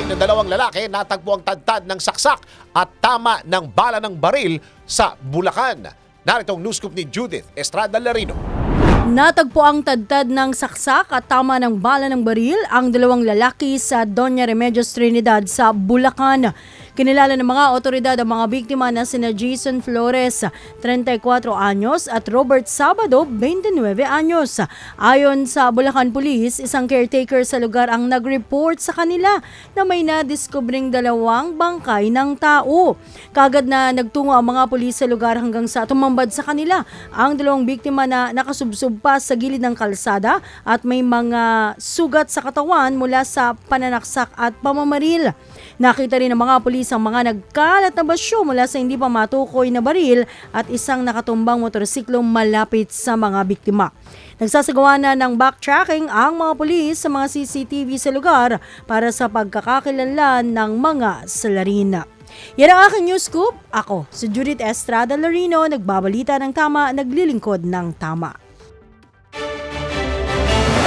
bangkay ng dalawang lalaki natagpo ang tadtad ng saksak at tama ng bala ng baril sa Bulacan. Narito ang news scoop ni Judith Estrada Larino. Natagpo ang tadtad ng saksak at tama ng bala ng baril ang dalawang lalaki sa Doña Remedios Trinidad sa Bulacan. Kinilala ng mga otoridad ang mga biktima na sina Jason Flores, 34 anyos at Robert Sabado, 29 anyos. Ayon sa Bulacan Police, isang caretaker sa lugar ang nag-report sa kanila na may nadiskubring dalawang bangkay ng tao. Kagad na nagtungo ang mga pulis sa lugar hanggang sa tumambad sa kanila ang dalawang biktima na nakasubsob pa sa gilid ng kalsada at may mga sugat sa katawan mula sa pananaksak at pamamaril. Nakita rin ng mga pulis ang mga nagkalat na basyo mula sa hindi pa matukoy na baril at isang nakatumbang motorsiklo malapit sa mga biktima. Nagsasagawa na ng backtracking ang mga pulis sa mga CCTV sa lugar para sa pagkakakilanlan ng mga salarin. Yan ang aking news scoop. Ako, si Judith Estrada Larino, nagbabalita ng tama, naglilingkod ng tama.